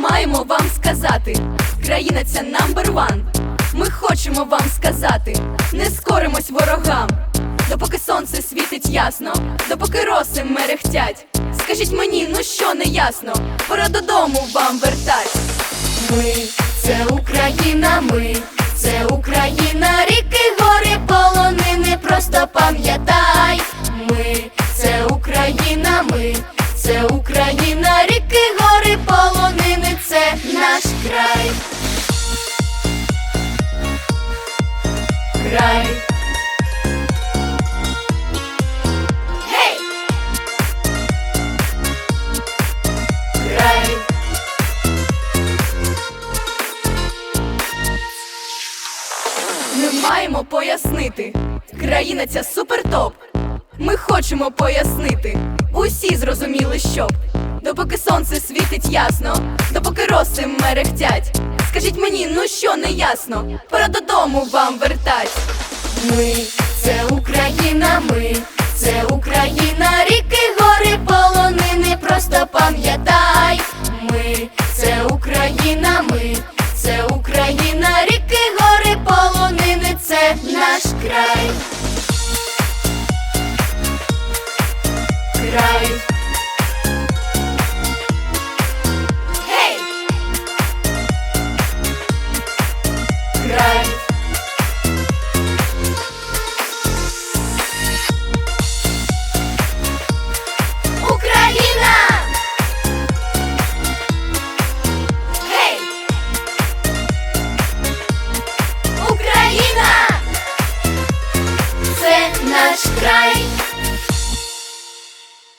маємо вам сказати, країна ця number one Ми хочемо вам сказати, не скоримось ворогам. Допоки сонце світить ясно, допоки роси мерехтять. Скажіть мені, ну що не ясно, пора додому вам вертать. Ми це Україна, ми Край. Ми маємо пояснити, країна ця супертоп. Ми хочемо пояснити, усі зрозуміли, щоб допоки сонце світить ясно, допоки роси мерехтять. Скажіть мені, ну що не ясно, пора додому вам вертать. Ми це Україна, ми це Україна, ріки, гори, полонини, просто пам'ятай. Ми це Україна, ми це Україна, ріки, гори, полонини, це наш край. Край. Україна! Це наш край!